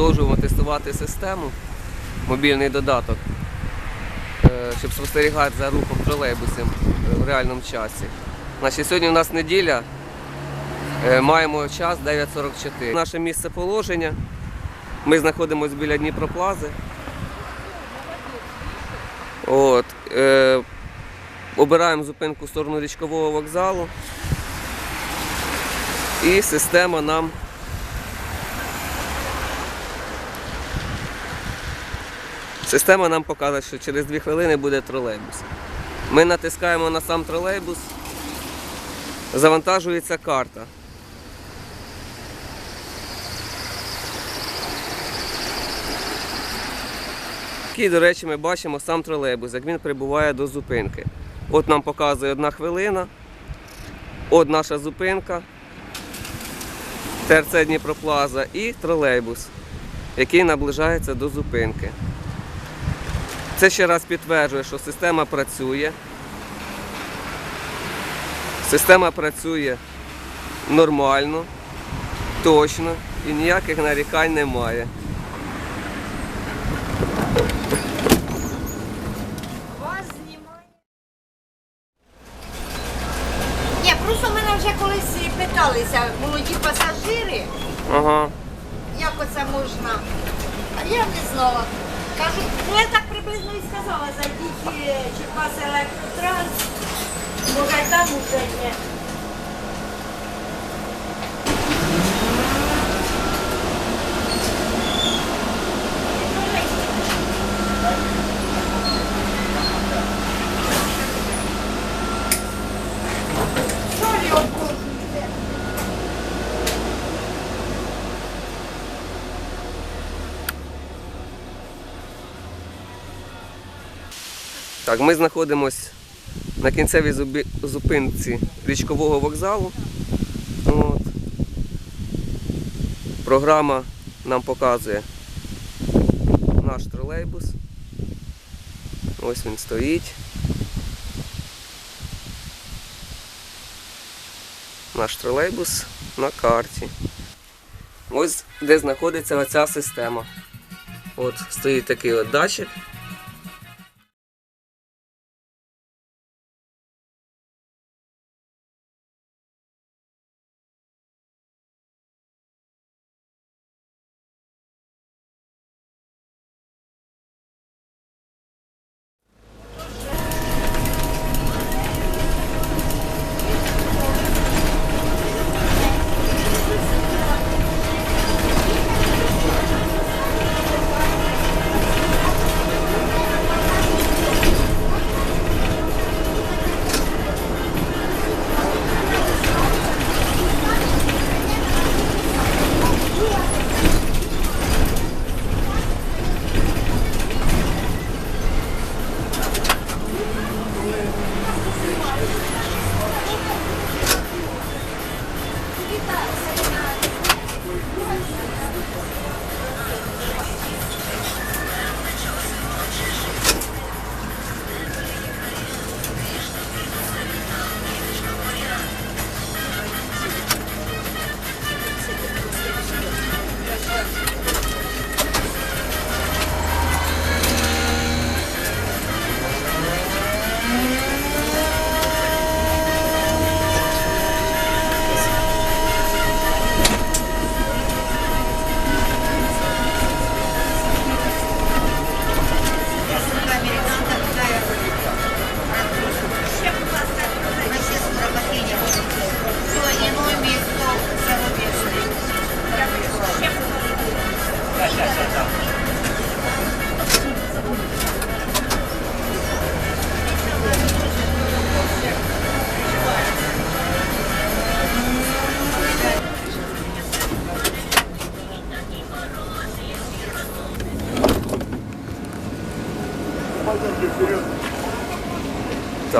продовжуємо тестувати систему, мобільний додаток, е, щоб спостерігати за рухом тролейбусів е, в реальному часі. Значить, сьогодні у нас неділя, е, маємо час 9.44. Наше місце положення. Ми знаходимося біля Дніпроплази. От, е, обираємо зупинку в сторону річкового вокзалу. І система нам Система нам показує, що через 2 хвилини буде тролейбус. Ми натискаємо на сам тролейбус, завантажується карта. І, до речі, ми бачимо сам тролейбус, як він прибуває до зупинки. От нам показує одна хвилина, от наша зупинка, ТРЦ Дніпроплаза і тролейбус, який наближається до зупинки. Це ще раз підтверджує, що система працює. Система працює нормально, точно і ніяких нарікань немає. Вас знімає. Ні, просто мене вже колись питалися молоді пасажири, Ага. як оце можна. А я не знала. Кажу, ну я так приблизно і сказала, зайдіть е, Черкас електротранс, може й там уже є. Так, ми знаходимося на кінцевій зупинці річкового вокзалу. От. Програма нам показує наш тролейбус. Ось він стоїть. Наш тролейбус на карті. Ось де знаходиться оця система. От стоїть такий от датчик.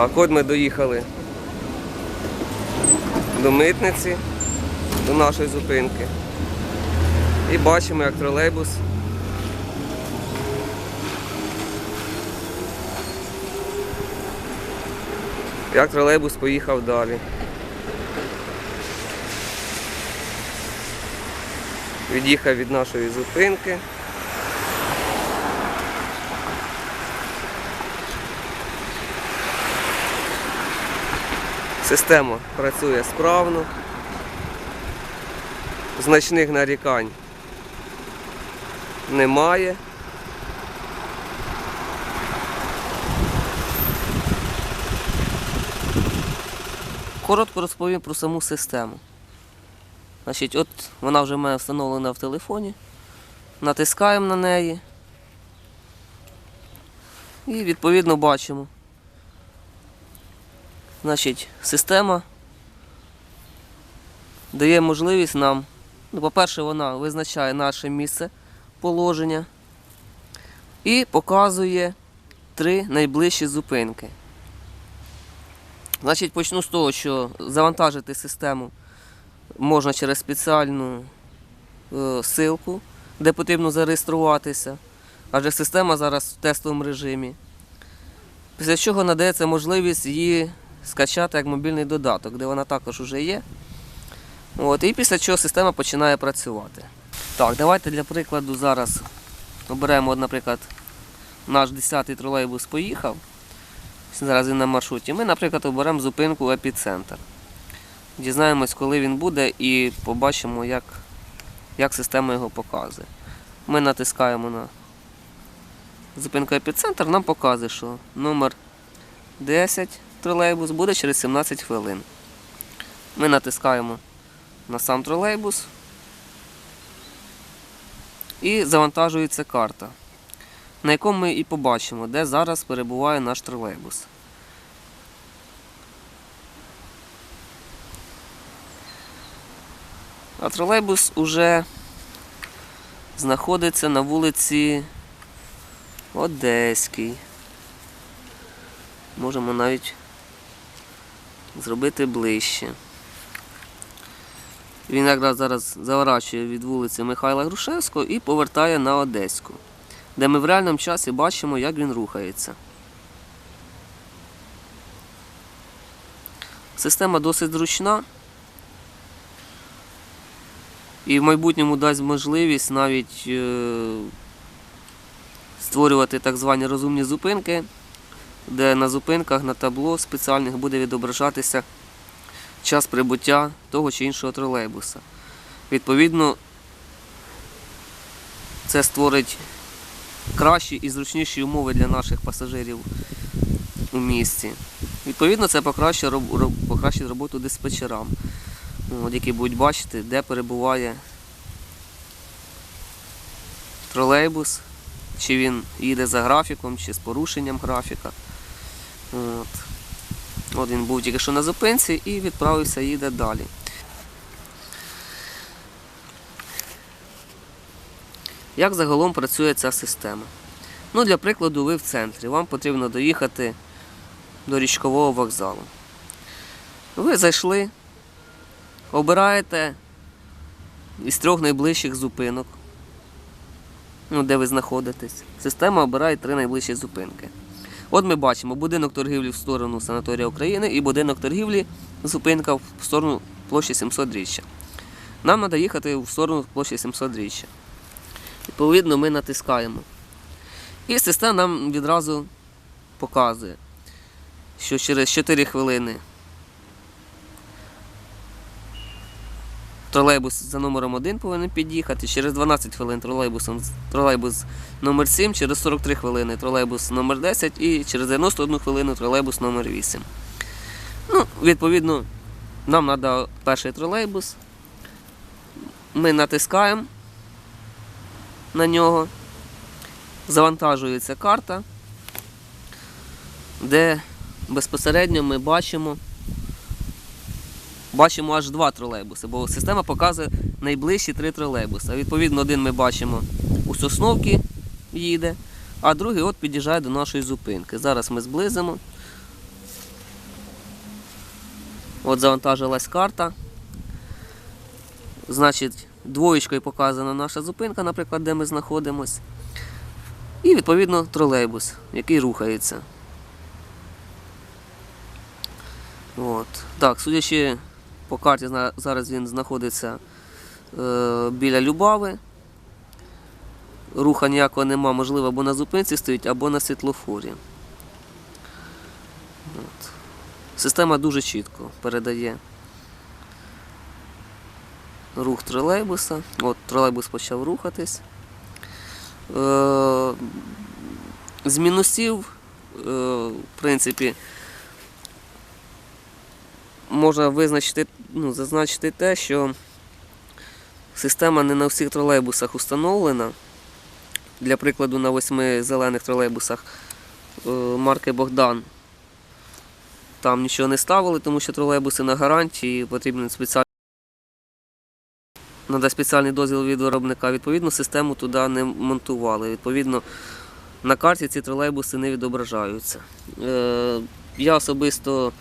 Так, от ми доїхали до митниці, до нашої зупинки. І бачимо, як тролейбус як тролейбус поїхав далі. Від'їхав від нашої зупинки. Система працює справно. Значних нарікань немає. Коротко розповім про саму систему. Значить, от вона вже в мене встановлена в телефоні. Натискаємо на неї. І відповідно бачимо. Значить, система дає можливість нам, ну, по-перше, вона визначає наше місце положення і показує три найближчі зупинки. Значить, почну з того, що завантажити систему можна через спеціальну е, ссылку, де потрібно зареєструватися, адже система зараз в тестовому режимі. Після чого надається можливість її скачати як мобільний додаток, де вона також вже є. От, і після чого система починає працювати. Так, давайте для прикладу зараз оберемо, наприклад, наш 10-й тролейбус поїхав. Зараз він на маршруті. Ми, наприклад, оберемо зупинку епіцентр. Дізнаємось, коли він буде, і побачимо, як, як система його показує. Ми натискаємо на зупинку епіцентр, нам показує, що номер 10 тролейбус буде через 17 хвилин. Ми натискаємо на сам тролейбус і завантажується карта, на якому ми і побачимо, де зараз перебуває наш тролейбус. А тролейбус уже знаходиться на вулиці Одеській. Можемо навіть зробити ближче. Він якраз зараз заворачує від вулиці Михайла Грушевського і повертає на Одеську, де ми в реальному часі бачимо, як він рухається. Система досить зручна і в майбутньому дасть можливість навіть е, створювати так звані розумні зупинки, де на зупинках на табло спеціальних буде відображатися час прибуття того чи іншого тролейбуса. Відповідно, це створить кращі і зручніші умови для наших пасажирів у місті. Відповідно, це покращить, роб- роб- покращить роботу диспетчерам, от, які будуть бачити, де перебуває тролейбус, чи він їде за графіком, чи з порушенням графіка. От. От він був тільки що на зупинці і відправився, їде далі. Як загалом працює ця система? Ну, для прикладу, ви в центрі. Вам потрібно доїхати до річкового вокзалу. Ви зайшли, обираєте із трьох найближчих зупинок, ну, де ви знаходитесь. Система обирає три найближчі зупинки. От ми бачимо будинок торгівлі в сторону санаторія України і будинок торгівлі зупинка в сторону площі 700 річчя. Нам треба їхати в сторону площі 700 річчя. Відповідно, ми натискаємо. І система нам відразу показує, що через 4 хвилини тролейбус за номером 1 повинен під'їхати, через 12 хвилин тролейбусом, тролейбус номер 7, через 43 хвилини тролейбус номер 10 і через 91 хвилину тролейбус номер 8. Ну, відповідно, нам треба перший тролейбус. Ми натискаємо на нього, завантажується карта, де безпосередньо ми бачимо. Бачимо аж два тролейбуси, бо система показує найближчі три тролейбуси. Відповідно, один ми бачимо у Сосновці їде, а другий от під'їжджає до нашої зупинки. Зараз ми зблизимо. От завантажилась карта. Значить, двоєчкою показана наша зупинка, наприклад, де ми знаходимось. І відповідно тролейбус, який рухається. От. Так, судячи по карті, зараз він знаходиться е, біля Любави. Руха ніякого нема, можливо, або на зупинці стоїть, або на світлофорі. От. Система дуже чітко передає рух тролейбуса. От тролейбус почав рухатись. Е, з мінусів, е, в принципі, можна визначити, ну, зазначити те, що система не на всіх тролейбусах установлена. Для прикладу, на восьми зелених тролейбусах е, марки Богдан там нічого не ставили, тому що тролейбуси на гарантії потрібен спеціальний. Надо спеціальний дозвіл від виробника. Відповідно, систему туди не монтували. Відповідно, на карті ці тролейбуси не відображаються. Е, я особисто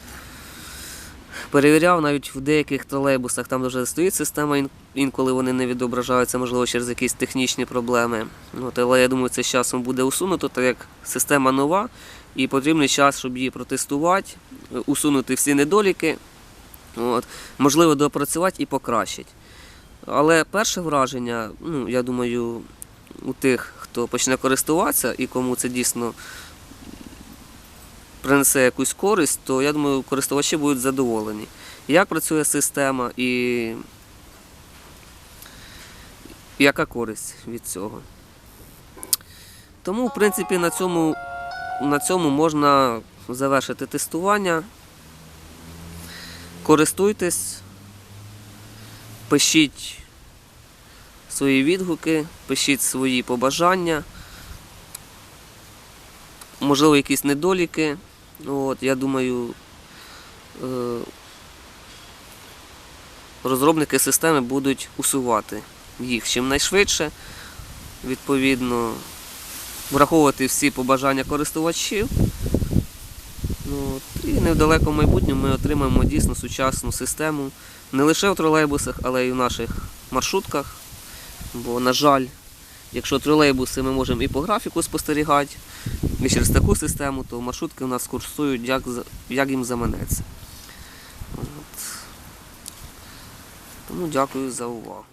перевіряв навіть в деяких тролейбусах, там вже стоїть система, інколи вони не відображаються, можливо, через якісь технічні проблеми. От, але я думаю, це з часом буде усунуто, так як система нова, і потрібний час, щоб її протестувати, усунути всі недоліки, от, можливо, допрацювати і покращити. Але перше враження, ну, я думаю, у тих, хто почне користуватися і кому це дійсно принесе якусь користь, то я думаю, користувачі будуть задоволені. Як працює система і яка користь від цього. Тому, в принципі, на цьому, на цьому можна завершити тестування. Користуйтесь, пишіть свої відгуки, пишіть свої побажання, можливо, якісь недоліки. От, я думаю, е, розробники системи будуть усувати їх чимнайшвидше, відповідно, враховувати всі побажання користувачів. Ну, от, і не в майбутньому ми отримаємо дійсно сучасну систему не лише в тролейбусах, але й в наших маршрутках. Бо, на жаль, якщо тролейбуси ми можемо і по графіку спостерігати, і через таку систему, то маршрутки у нас курсують як, як їм заманеться. От. Тому дякую за увагу.